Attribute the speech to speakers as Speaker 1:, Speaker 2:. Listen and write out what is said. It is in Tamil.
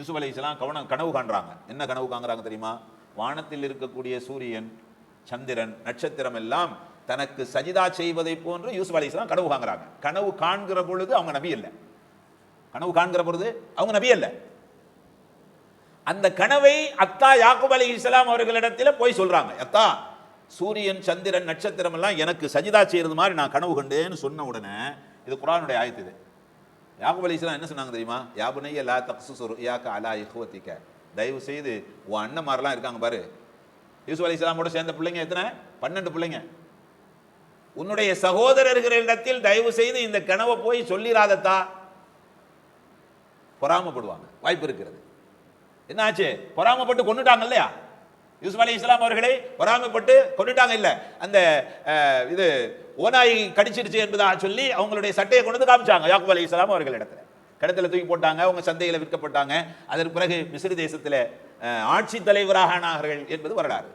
Speaker 1: யூசுப் அலி இஸ்லாம் கவனம் கனவு காண்றாங்க. என்ன கனவு காண்றாங்க தெரியுமா? வானத்தில் இருக்கக்கூடிய சூரியன் சந்திரன் நட்சத்திரம் எல்லாம் தனக்கு சஜிதா செய்வதை போன்று யூசுப் அலி இஸ்லாம் கனவு காண்றாங்க கனவு காண்கிற பொழுது அவங்க நபி இல்லை. கனவு காண்கிற பொழுது அவங்க நபி இல்லை. அந்த கனவை அத்தா யாக்குப் அலி இஸ்லாம் அவர்களிடத்தில் போய் சொல்றாங்க. அத்தா சூரியன் சந்திரன் நட்சத்திரம் எல்லாம் எனக்கு சஜிதா செய்யறது மாதிரி நான் கனவு கண்டேன்னு சொன்ன உடனே இது குரானுடைய ஆயத்து இது. யாக்கூப் அலி இஸ்லாம் என்ன சொன்னாங்க தெரியுமா? யாபுனைய லா தக்சுசுர் யாக்க அலா இஹுவத்திக்க தயவு செய்து உன் அண்ணன் மாதிரிலாம் இருக்காங்க பாரு. யூசுப் அலி இஸ்லாமோட சேர்ந்த பிள்ளைங்க எத்தனை? பன்னெண்டு பிள்ளைங்க. உன்னுடைய சகோதரர்களிடத்தில் தயவு செய்து இந்த கனவை போய் சொல்லிராதத்தா. பொறாமப்படுவாங்க. வாய்ப்பு இருக்கிறது. என்னாச்சு? பொறாமப்பட்டு கொண்டுட்டாங்க இல்லையா? யூசுப் அலி இஸ்லாம் அவர்களை பொறாமைப்பட்டு கொண்டுட்டாங்க. இல்லை அந்த இது ஓனாய் கடிச்சிருச்சு என்பதாக சொல்லி அவங்களுடைய சட்டையை கொண்டு வந்து காமிச்சாங்க யாக்குப் அலி இஸ்லாம் அவர்கள் இடத்துல கிடத்துல தூக்கி போட்டாங்க அவங்க சந்தையில் விற்கப்பட்டாங்க. அதற்கு பிறகு மிஸ்ரி தேசத்தில் ஆட்சி தலைவராக ஆனார்கள் என்பது வரலாறு.